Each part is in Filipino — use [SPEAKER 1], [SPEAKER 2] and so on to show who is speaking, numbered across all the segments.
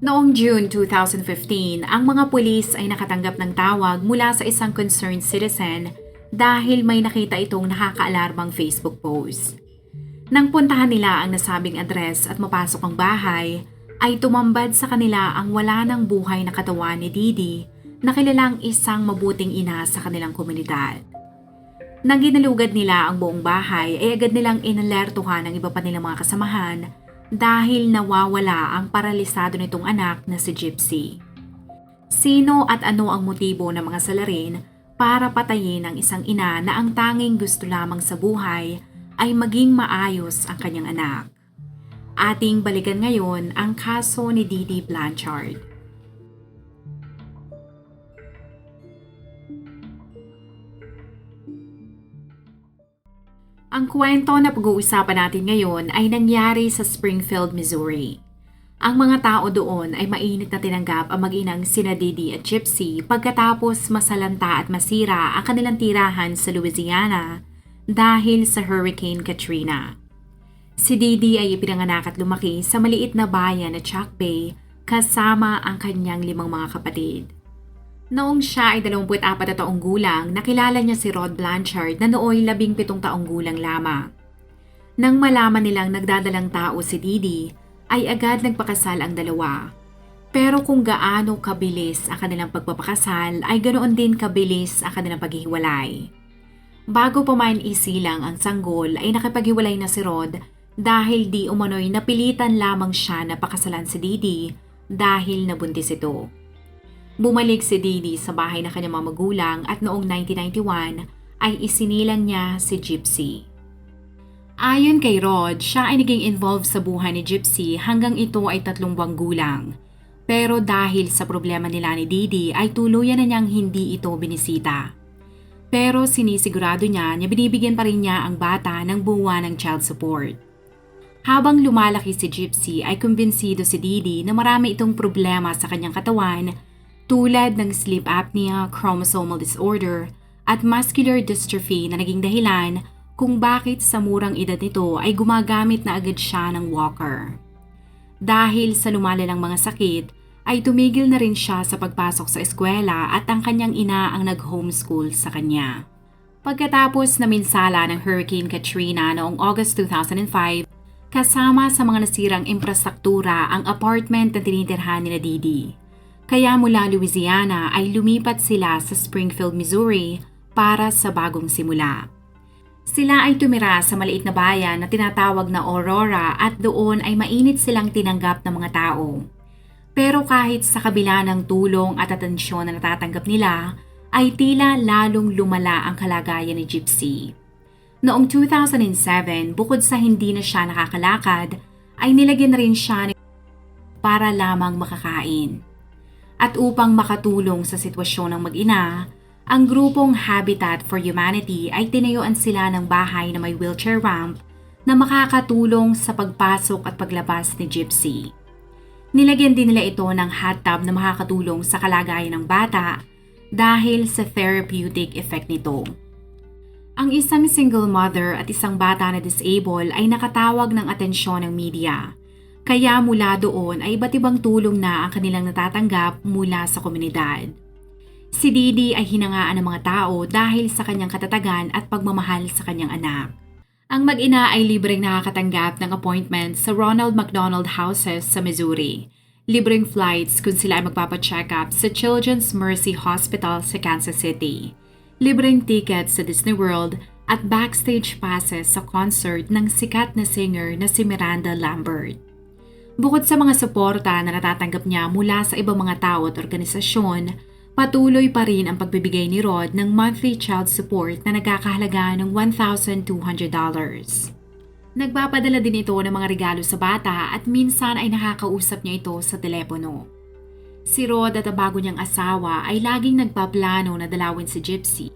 [SPEAKER 1] Noong June 2015, ang mga pulis ay nakatanggap ng tawag mula sa isang concerned citizen dahil may nakita itong nakakaalarmang Facebook post. Nang puntahan nila ang nasabing address at mapasok ang bahay, ay tumambad sa kanila ang wala ng buhay na katawan ni Didi na kilalang isang mabuting ina sa kanilang komunidad. Nang ginalugad nila ang buong bahay ay agad nilang inalertuhan ang iba pa nilang mga kasamahan dahil nawawala ang paralisado nitong anak na si Gypsy. Sino at ano ang motibo ng mga salarin para patayin ang isang ina na ang tanging gusto lamang sa buhay ay maging maayos ang kanyang anak? Ating balikan ngayon ang kaso ni Didi Blanchard. Ang kwento na pag-uusapan natin ngayon ay nangyari sa Springfield, Missouri. Ang mga tao doon ay mainit na tinanggap ang mag-inang sina Didi at Gypsy pagkatapos masalanta at masira ang kanilang tirahan sa Louisiana dahil sa Hurricane Katrina. Si Didi ay ipinanganak at lumaki sa maliit na bayan na Chuck Bay kasama ang kanyang limang mga kapatid. Noong siya ay 24 na taong gulang, nakilala niya si Rod Blanchard na nooy 17 taong gulang lamang. Nang malaman nilang nagdadalang tao si Didi, ay agad nagpakasal ang dalawa. Pero kung gaano kabilis ang kanilang pagpapakasal, ay ganoon din kabilis ang kanilang paghihiwalay. Bago pa man isilang ang sanggol ay nakipaghiwalay na si Rod dahil di umano'y napilitan lamang siya na pakasalan si Didi dahil nabuntis ito. Bumalik si Didi sa bahay ng kanyang mga magulang at noong 1991 ay isinilang niya si Gypsy. Ayon kay Rod, siya ay naging involved sa buhay ni Gypsy hanggang ito ay tatlong buwang gulang. Pero dahil sa problema nila ni Didi ay tuluyan na niyang hindi ito binisita. Pero sinisigurado niya na binibigyan pa rin niya ang bata ng buwan ng child support. Habang lumalaki si Gypsy ay kumbinsido si Didi na marami itong problema sa kanyang katawan tulad ng sleep apnea, chromosomal disorder, at muscular dystrophy na naging dahilan kung bakit sa murang edad nito ay gumagamit na agad siya ng walker. Dahil sa lumalalang mga sakit, ay tumigil na rin siya sa pagpasok sa eskwela at ang kanyang ina ang nag-homeschool sa kanya. Pagkatapos na minsala ng Hurricane Katrina noong August 2005, kasama sa mga nasirang infrastruktura ang apartment na tinitirhan ni Didi. Kaya mula Louisiana ay lumipat sila sa Springfield, Missouri para sa bagong simula. Sila ay tumira sa maliit na bayan na tinatawag na Aurora at doon ay mainit silang tinanggap ng mga tao. Pero kahit sa kabila ng tulong at atensyon na natatanggap nila, ay tila lalong lumala ang kalagayan ni Gypsy. Noong 2007, bukod sa hindi na siya nakakalakad, ay nilagyan na rin siya para lamang makakain. At upang makatulong sa sitwasyon ng mag-ina, ang grupong Habitat for Humanity ay tinayuan sila ng bahay na may wheelchair ramp na makakatulong sa pagpasok at paglabas ni Gypsy. Nilagyan din nila ito ng hot tub na makakatulong sa kalagayan ng bata dahil sa therapeutic effect nito. Ang isang single mother at isang bata na disabled ay nakatawag ng atensyon ng media kaya mula doon ay iba't ibang tulong na ang kanilang natatanggap mula sa komunidad. Si Didi ay hinangaan ng mga tao dahil sa kanyang katatagan at pagmamahal sa kanyang anak. Ang mag-ina ay libreng nakakatanggap ng appointment sa Ronald McDonald Houses sa Missouri. Libreng flights kung sila ay magpapacheck up sa Children's Mercy Hospital sa Kansas City. Libreng tickets sa Disney World at backstage passes sa concert ng sikat na singer na si Miranda Lambert. Bukod sa mga suporta na natatanggap niya mula sa ibang mga tao at organisasyon, patuloy pa rin ang pagbibigay ni Rod ng monthly child support na nagkakahalaga ng $1,200. Nagpapadala din ito ng mga regalo sa bata at minsan ay nakakausap niya ito sa telepono. Si Rod at ang bago niyang asawa ay laging nagpaplano na dalawin si Gypsy.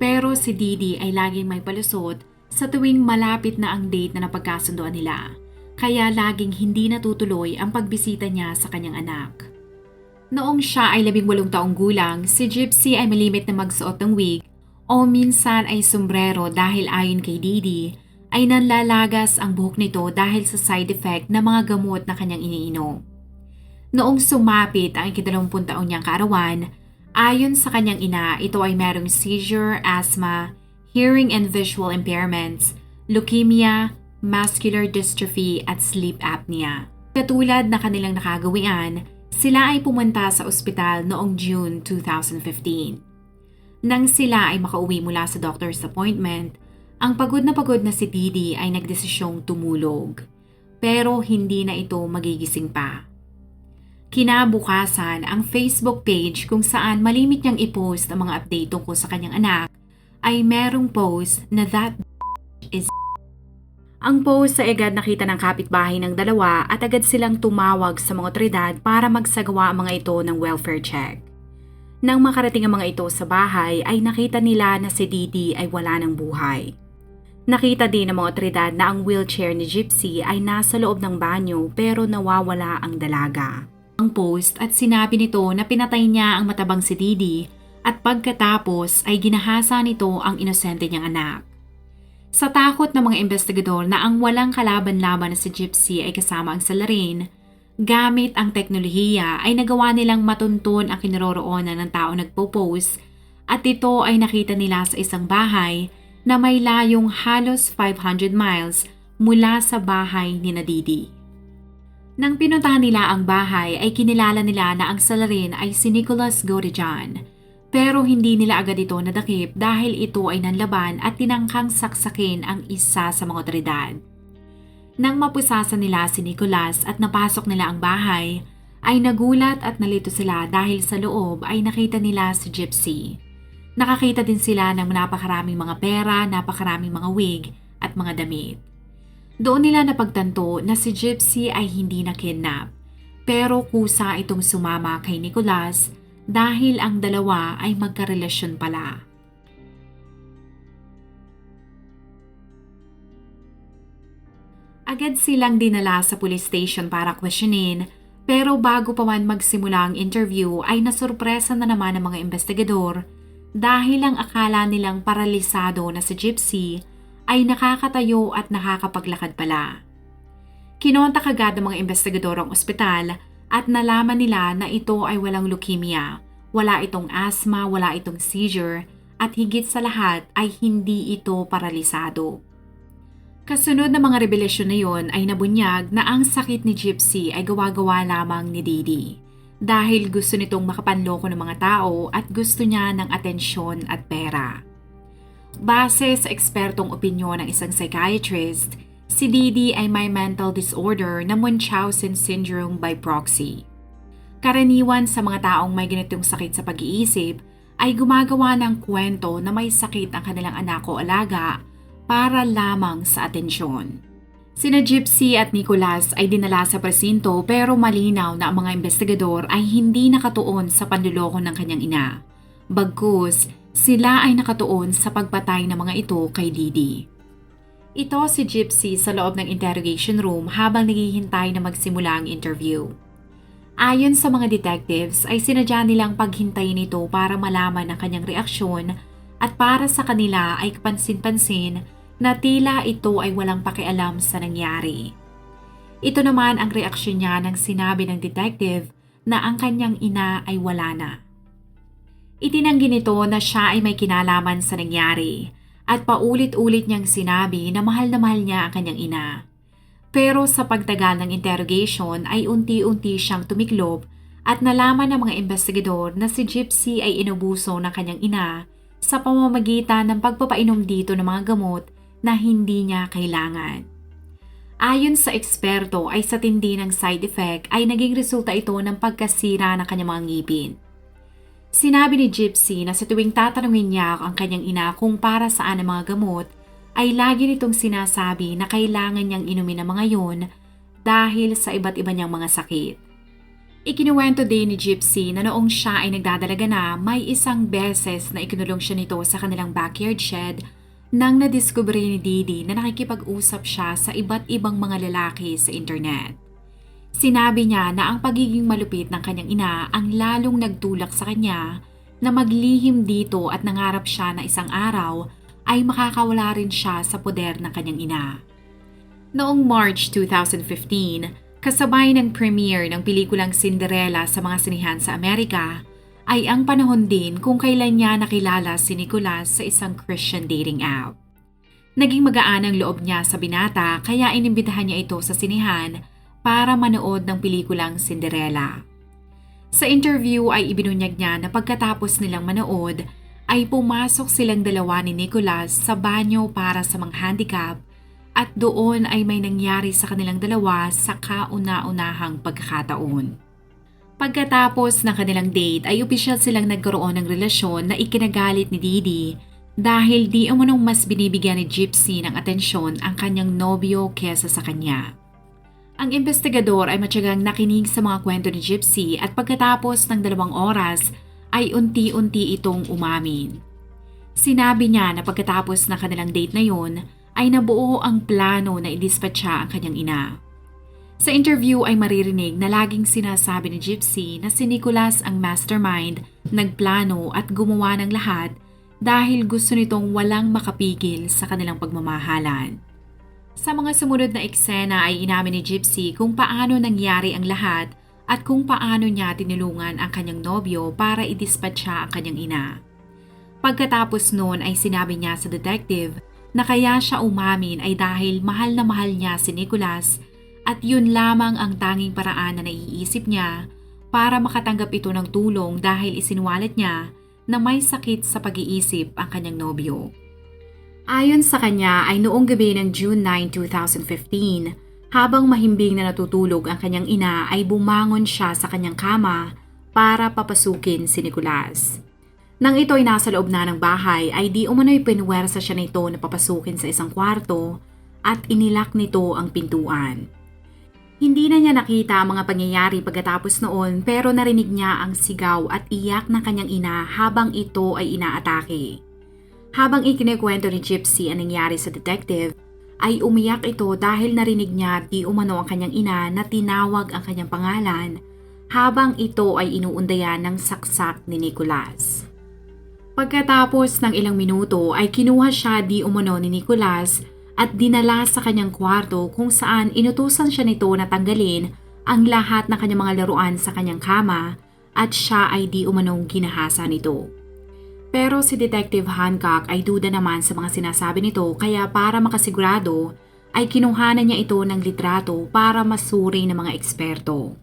[SPEAKER 1] Pero si Didi ay laging may palusot sa tuwing malapit na ang date na napagkasundoan nila. Kaya laging hindi natutuloy ang pagbisita niya sa kanyang anak. Noong siya ay labing walong taong gulang, si Gypsy ay malimit na magsuot ng wig o minsan ay sombrero dahil ayon kay Didi ay nanlalagas ang buhok nito dahil sa side effect ng mga gamot na kanyang iniinom. Noong sumapit ang ikidalawampung taon niyang kaarawan, ayon sa kanyang ina, ito ay merong seizure, asthma, hearing and visual impairments, leukemia, muscular dystrophy at sleep apnea. Katulad na kanilang nakagawian, sila ay pumunta sa ospital noong June 2015. Nang sila ay makauwi mula sa doctor's appointment, ang pagod na pagod na si Didi ay nagdesisyong tumulog. Pero hindi na ito magigising pa. Kinabukasan, ang Facebook page kung saan malimit niyang i-post ang mga update tungkol sa kanyang anak ay merong post na that is ang post sa agad nakita ng kapitbahay ng dalawa at agad silang tumawag sa mga otoridad para magsagawa ang mga ito ng welfare check. Nang makarating ang mga ito sa bahay ay nakita nila na si Didi ay wala ng buhay. Nakita din ng mga otoridad na ang wheelchair ni Gypsy ay nasa loob ng banyo pero nawawala ang dalaga ang post at sinabi nito na pinatay niya ang matabang si Didi at pagkatapos ay ginahasa nito ang inosente niyang anak. Sa takot ng mga investigador na ang walang kalaban-laban na si Gypsy ay kasama ang salarin, gamit ang teknolohiya ay nagawa nilang matuntun ang kinaroroonan ng tao nagpo-post at ito ay nakita nila sa isang bahay na may layong halos 500 miles mula sa bahay ni Nadidi. Nang pinuntahan nila ang bahay ay kinilala nila na ang salarin ay si Nicholas Gorijan. Pero hindi nila agad ito nadakip dahil ito ay nanlaban at tinangkang saksakin ang isa sa mga otoridad. Nang mapusasa nila si Nicholas at napasok nila ang bahay, ay nagulat at nalito sila dahil sa loob ay nakita nila si Gypsy. Nakakita din sila ng napakaraming mga pera, napakaraming mga wig at mga damit. Doon nila napagtanto na si Gypsy ay hindi na kidnap. Pero kusa itong sumama kay Nicholas dahil ang dalawa ay magkarelasyon pala. Agad silang dinala sa police station para questionin pero bago pa man magsimula ang interview ay nasurpresa na naman ng mga investigador dahil ang akala nilang paralisado na si Gypsy ay nakakatayo at nakakapaglakad pala. Kinontak agad ng mga investigador ang ospital at nalaman nila na ito ay walang leukemia, wala itong asthma, wala itong seizure, at higit sa lahat ay hindi ito paralisado. Kasunod ng mga revelasyon na yon ay nabunyag na ang sakit ni Gypsy ay gawa-gawa lamang ni Didi dahil gusto nitong makapanloko ng mga tao at gusto niya ng atensyon at pera. Base sa ekspertong opinyon ng isang psychiatrist, si Didi ay may mental disorder na Munchausen syndrome by proxy. Karaniwan sa mga taong may ganitong sakit sa pag-iisip ay gumagawa ng kwento na may sakit ang kanilang anak o alaga para lamang sa atensyon. Sina Gypsy at Nicholas ay dinala sa presinto pero malinaw na ang mga investigador ay hindi nakatuon sa panluloko ng kanyang ina. Bagkus, sila ay nakatuon sa pagpatay ng mga ito kay Didi. Ito si Gypsy sa loob ng interrogation room habang naghihintay na magsimula ang interview. Ayon sa mga detectives ay sinadya nilang paghintayin ito para malaman ang kanyang reaksyon at para sa kanila ay kapansin-pansin na tila ito ay walang pakialam sa nangyari. Ito naman ang reaksyon niya nang sinabi ng detective na ang kanyang ina ay wala na. Itinanggi nito na siya ay may kinalaman sa nangyari at paulit-ulit niyang sinabi na mahal na mahal niya ang kanyang ina. Pero sa pagtagal ng interrogation ay unti-unti siyang tumiklop at nalaman ng mga investigador na si Gypsy ay inubuso ng kanyang ina sa pamamagitan ng pagpapainom dito ng mga gamot na hindi niya kailangan. Ayon sa eksperto ay sa tindi ng side effect ay naging resulta ito ng pagkasira ng kanyang mga ngipin. Sinabi ni Gypsy na sa tuwing tatanungin niya ang kanyang ina kung para saan ang mga gamot, ay lagi nitong sinasabi na kailangan niyang inumin ang mga yun dahil sa iba't iba niyang mga sakit. Ikinuwento din ni Gypsy na noong siya ay nagdadalaga na may isang beses na ikinulong siya nito sa kanilang backyard shed nang nadiskubre ni Didi na nakikipag-usap siya sa iba't ibang mga lalaki sa internet. Sinabi niya na ang pagiging malupit ng kanyang ina ang lalong nagtulak sa kanya na maglihim dito at nangarap siya na isang araw ay makakawala rin siya sa poder ng kanyang ina. Noong March 2015, kasabay ng premiere ng pelikulang Cinderella sa mga sinihan sa Amerika, ay ang panahon din kung kailan niya nakilala si Nicolas sa isang Christian dating app. Naging magaan ang loob niya sa binata kaya inimbitahan niya ito sa sinihan para manood ng pelikulang Cinderella. Sa interview ay ibinunyag niya na pagkatapos nilang manood ay pumasok silang dalawa ni Nicolas sa banyo para sa mga handicap at doon ay may nangyari sa kanilang dalawa sa kauna-unahang pagkakataon. Pagkatapos ng kanilang date ay opisyal silang nagkaroon ng relasyon na ikinagalit ni Didi dahil di umunong mas binibigyan ni Gypsy ng atensyon ang kanyang nobyo kesa sa kanya. Ang investigador ay matyagang nakinig sa mga kwento ni Gypsy at pagkatapos ng dalawang oras ay unti-unti itong umamin. Sinabi niya na pagkatapos ng kanilang date na yun ay nabuo ang plano na idispatcha ang kanyang ina. Sa interview ay maririnig na laging sinasabi ni Gypsy na si Nicholas ang mastermind, nagplano at gumawa ng lahat dahil gusto nitong walang makapigil sa kanilang pagmamahalan. Sa mga sumunod na eksena ay inamin ni Gypsy kung paano nangyari ang lahat at kung paano niya tinulungan ang kanyang nobyo para idispatcha ang kanyang ina. Pagkatapos noon ay sinabi niya sa detective na kaya siya umamin ay dahil mahal na mahal niya si Nicholas at yun lamang ang tanging paraan na naiisip niya para makatanggap ito ng tulong dahil isinuwalat niya na may sakit sa pag-iisip ang kanyang nobyo. Ayon sa kanya ay noong gabi ng June 9, 2015, habang mahimbing na natutulog ang kanyang ina ay bumangon siya sa kanyang kama para papasukin si Nicolas. Nang ito ay nasa loob na ng bahay ay di umano'y pinwersa siya nito na papasukin sa isang kwarto at inilak nito ang pintuan. Hindi na niya nakita ang mga pangyayari pagkatapos noon pero narinig niya ang sigaw at iyak ng kanyang ina habang ito ay inaatake. Habang ikinikwento ni Gypsy ang nangyari sa detective, ay umiyak ito dahil narinig niya di umano ang kanyang ina na tinawag ang kanyang pangalan habang ito ay inuundayan ng saksak ni Nicholas. Pagkatapos ng ilang minuto ay kinuha siya di umano ni Nicholas at dinala sa kanyang kwarto kung saan inutusan siya nito na tanggalin ang lahat ng kanyang mga laruan sa kanyang kama at siya ay di umanong ginahasa nito. Pero si Detective Hancock ay duda naman sa mga sinasabi nito kaya para makasigurado ay kinuhanan niya ito ng litrato para masuri ng mga eksperto.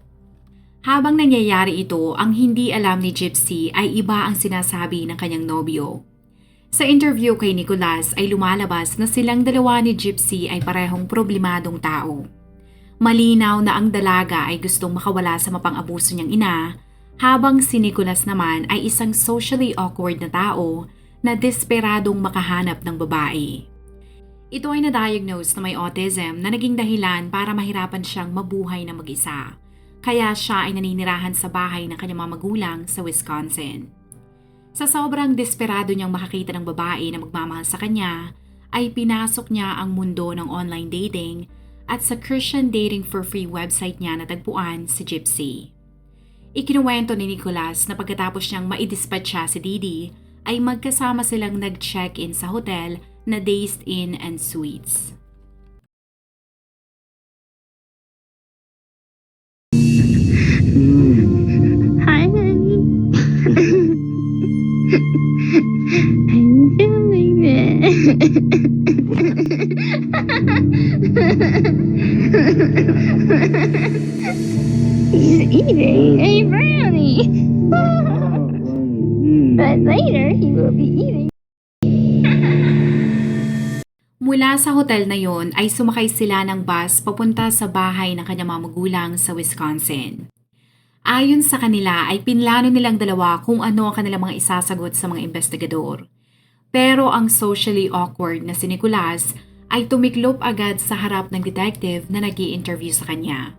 [SPEAKER 1] Habang nangyayari ito, ang hindi alam ni Gypsy ay iba ang sinasabi ng kanyang nobyo. Sa interview kay Nicolas ay lumalabas na silang dalawa ni Gypsy ay parehong problemadong tao. Malinaw na ang dalaga ay gustong makawala sa mapang-abuso niyang ina, habang si Nicolas naman ay isang socially awkward na tao na desperadong makahanap ng babae. Ito ay na-diagnose na may autism na naging dahilan para mahirapan siyang mabuhay na mag-isa. Kaya siya ay naninirahan sa bahay ng kanyang mga magulang sa Wisconsin. Sa sobrang desperado niyang makakita ng babae na magmamahal sa kanya, ay pinasok niya ang mundo ng online dating at sa Christian Dating for Free website niya natagpuan si Gypsy. Ikinuwento ni Nicholas na pagkatapos niyang maidispatcha si Didi, ay magkasama silang nag-check-in sa hotel na Days Inn and Suites.
[SPEAKER 2] Hi. I'm feeling it. Eating a brownie. but later he will be eating.
[SPEAKER 1] Mula sa hotel na yon ay sumakay sila ng bus papunta sa bahay ng kanyang mga magulang sa Wisconsin. Ayon sa kanila ay pinlano nilang dalawa kung ano ang kanilang mga isasagot sa mga investigador. Pero ang socially awkward na si Nicolas ay tumiklop agad sa harap ng detective na nag interview sa kanya.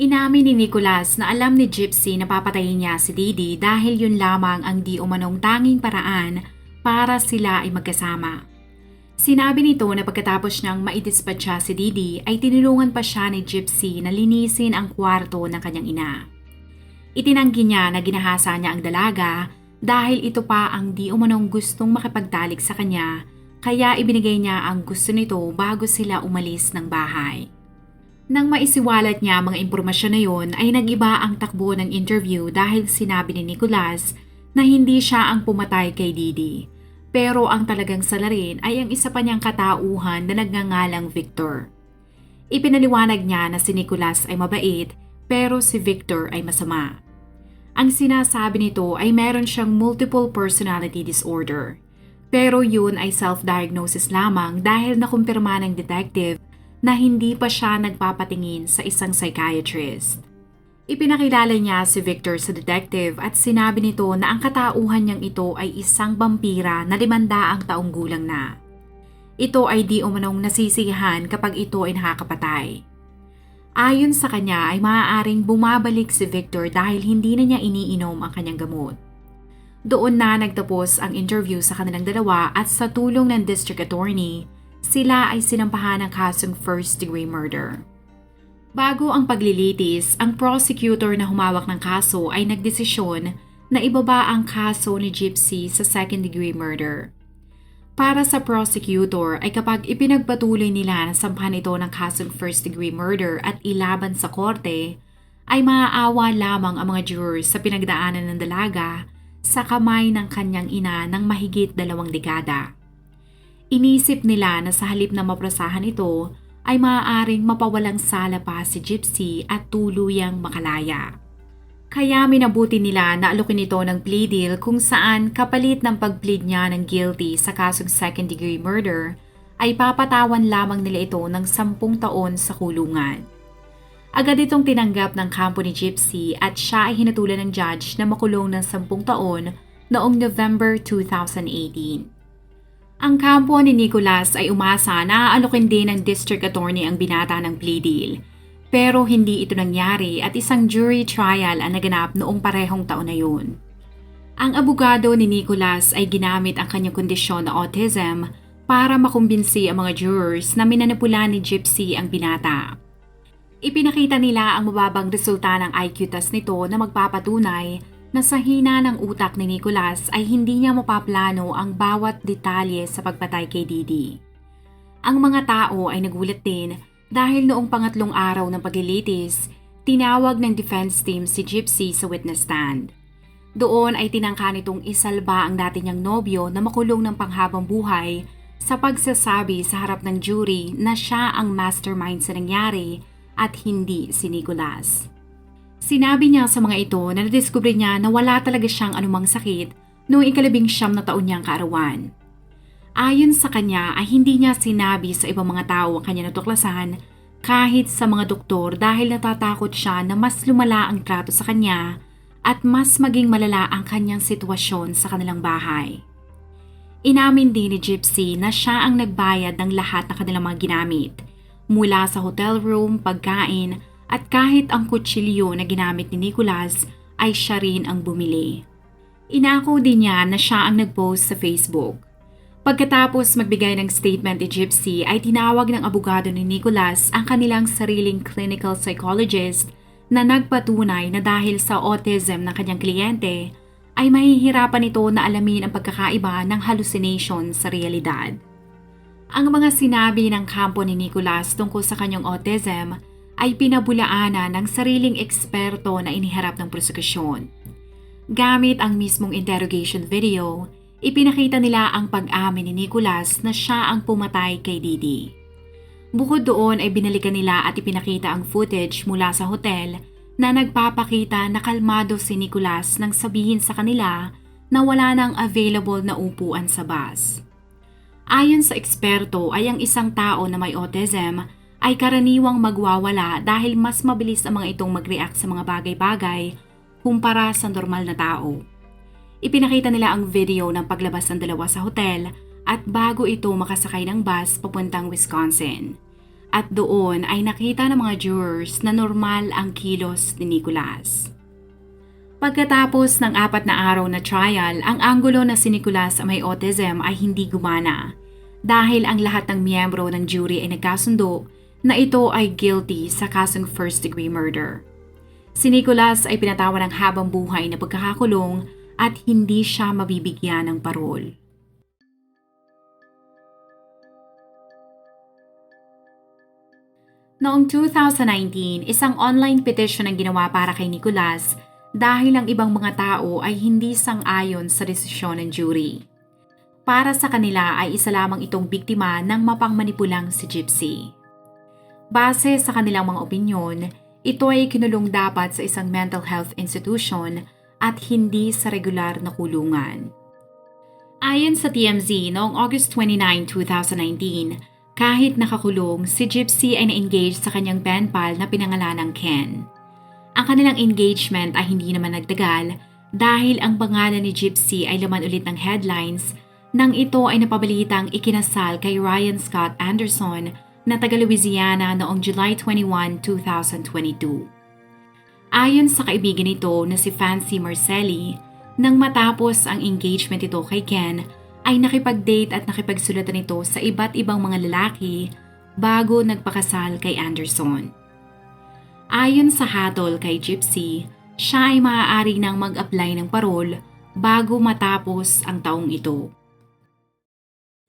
[SPEAKER 1] Inamin ni Nicholas na alam ni Gypsy na papatayin niya si Didi dahil yun lamang ang di umanong tanging paraan para sila ay magkasama. Sinabi nito na pagkatapos niyang maidispatcha si Didi ay tinulungan pa siya ni Gypsy na linisin ang kwarto ng kanyang ina. Itinanggi niya na ginahasa niya ang dalaga dahil ito pa ang di umanong gustong makipagtalik sa kanya kaya ibinigay niya ang gusto nito bago sila umalis ng bahay. Nang maisiwalat niya mga impormasyon na yon ay nagiba ang takbo ng interview dahil sinabi ni Nicholas na hindi siya ang pumatay kay Didi. Pero ang talagang salarin ay ang isa pa niyang katauhan na nagngangalang Victor. Ipinaliwanag niya na si Nicholas ay mabait pero si Victor ay masama. Ang sinasabi nito ay meron siyang multiple personality disorder. Pero yun ay self-diagnosis lamang dahil nakumpirma ng detective na hindi pa siya nagpapatingin sa isang psychiatrist. Ipinakilala niya si Victor sa detective at sinabi nito na ang katauhan niyang ito ay isang vampira na limandaang taong gulang na. Ito ay di umanong nasisiyahan kapag ito ay nakakapatay. Ayon sa kanya ay maaaring bumabalik si Victor dahil hindi na niya iniinom ang kanyang gamot. Doon na nagtapos ang interview sa kanilang dalawa at sa tulong ng district attorney, sila ay sinampahan ng kasong first degree murder. Bago ang paglilitis, ang prosecutor na humawak ng kaso ay nagdesisyon na ibaba ang kaso ni Gypsy sa second degree murder. Para sa prosecutor ay kapag ipinagpatuloy nila na sampahan ito ng kasong first degree murder at ilaban sa korte, ay maaawa lamang ang mga jurors sa pinagdaanan ng dalaga sa kamay ng kanyang ina ng mahigit dalawang dekada. Inisip nila na sa halip na maprasahan ito ay maaaring mapawalang sala pa si Gypsy at tuluyang makalaya. Kaya minabuti nila na alukin ito ng plea deal kung saan kapalit ng pag-plead niya ng guilty sa kasong second degree murder ay papatawan lamang nila ito ng sampung taon sa kulungan. Agad itong tinanggap ng kampo ni Gypsy at siya ay hinatulan ng judge na makulong ng sampung taon noong November 2018. Ang kampo ni Nicholas ay umasa na aalukin din ng district attorney ang binata ng plea deal. Pero hindi ito nangyari at isang jury trial ang naganap noong parehong taon na yun. Ang abogado ni Nicholas ay ginamit ang kanyang kondisyon na autism para makumbinsi ang mga jurors na minanipula ni Gypsy ang binata. Ipinakita nila ang mababang resulta ng IQ test nito na magpapatunay na sa hina ng utak ni Nicholas ay hindi niya mapaplano ang bawat detalye sa pagpatay kay Didi. Ang mga tao ay nagulat din dahil noong pangatlong araw ng paglilitis, tinawag ng defense team si Gypsy sa witness stand. Doon ay tinangka nitong isalba ang dati niyang nobyo na makulong ng panghabang buhay sa pagsasabi sa harap ng jury na siya ang mastermind sa nangyari at hindi si Nicholas. Sinabi niya sa mga ito na nadiskubre niya na wala talaga siyang anumang sakit noong ikalabing siyam na taon niyang kaarawan. Ayon sa kanya ay hindi niya sinabi sa ibang mga tao ang kanya natuklasan kahit sa mga doktor dahil natatakot siya na mas lumala ang trato sa kanya at mas maging malala ang kanyang sitwasyon sa kanilang bahay. Inamin din ni Gypsy na siya ang nagbayad ng lahat ng kanilang mga ginamit, mula sa hotel room, pagkain, at kahit ang kutsilyo na ginamit ni Nicholas ay siya rin ang bumili. Inako din niya na siya ang nag-post sa Facebook. Pagkatapos magbigay ng statement ni Gypsy ay tinawag ng abogado ni Nicholas ang kanilang sariling clinical psychologist na nagpatunay na dahil sa autism ng kanyang kliyente ay mahihirapan ito na alamin ang pagkakaiba ng hallucination sa realidad. Ang mga sinabi ng kampo ni Nicholas tungkol sa kanyang autism ay pinabulaanan ng sariling eksperto na iniharap ng prosekusyon. Gamit ang mismong interrogation video, ipinakita nila ang pag-amin ni Nicholas na siya ang pumatay kay Didi. Bukod doon ay binalikan nila at ipinakita ang footage mula sa hotel na nagpapakita na kalmado si Nicholas nang sabihin sa kanila na wala nang available na upuan sa bus. Ayon sa eksperto ay ang isang tao na may autism ay karaniwang magwawala dahil mas mabilis ang mga itong mag-react sa mga bagay-bagay kumpara sa normal na tao. Ipinakita nila ang video ng paglabas ng dalawa sa hotel at bago ito makasakay ng bus papuntang Wisconsin. At doon ay nakita ng mga jurors na normal ang kilos ni Nicolas. Pagkatapos ng apat na araw na trial, ang anggulo na si Nicolas may autism ay hindi gumana dahil ang lahat ng miyembro ng jury ay nagkasundo na ito ay guilty sa kasong first degree murder. Si Nicolas ay pinatawan ng habang buhay na pagkakakulong at hindi siya mabibigyan ng parol. Noong 2019, isang online petition ang ginawa para kay Nicolas dahil ang ibang mga tao ay hindi sang-ayon sa desisyon ng jury. Para sa kanila ay isa lamang itong biktima ng mapangmanipulang si Gypsy. Base sa kanilang mga opinyon, ito ay kinulong dapat sa isang mental health institution at hindi sa regular na kulungan. Ayon sa TMZ, noong August 29, 2019, kahit nakakulong, si Gypsy ay na-engage sa kanyang pen pal na pinangalanang Ken. Ang kanilang engagement ay hindi naman nagtagal dahil ang pangalan ni Gypsy ay laman ulit ng headlines nang ito ay napabalitang ikinasal kay Ryan Scott Anderson na taga Louisiana noong July 21, 2022. Ayon sa kaibigan nito na si Fancy Marcelli, nang matapos ang engagement ito kay Ken, ay nakipag-date at nakipagsulatan ito sa iba't ibang mga lalaki bago nagpakasal kay Anderson. Ayon sa hatol kay Gypsy, siya ay maaari nang mag-apply ng parol bago matapos ang taong ito.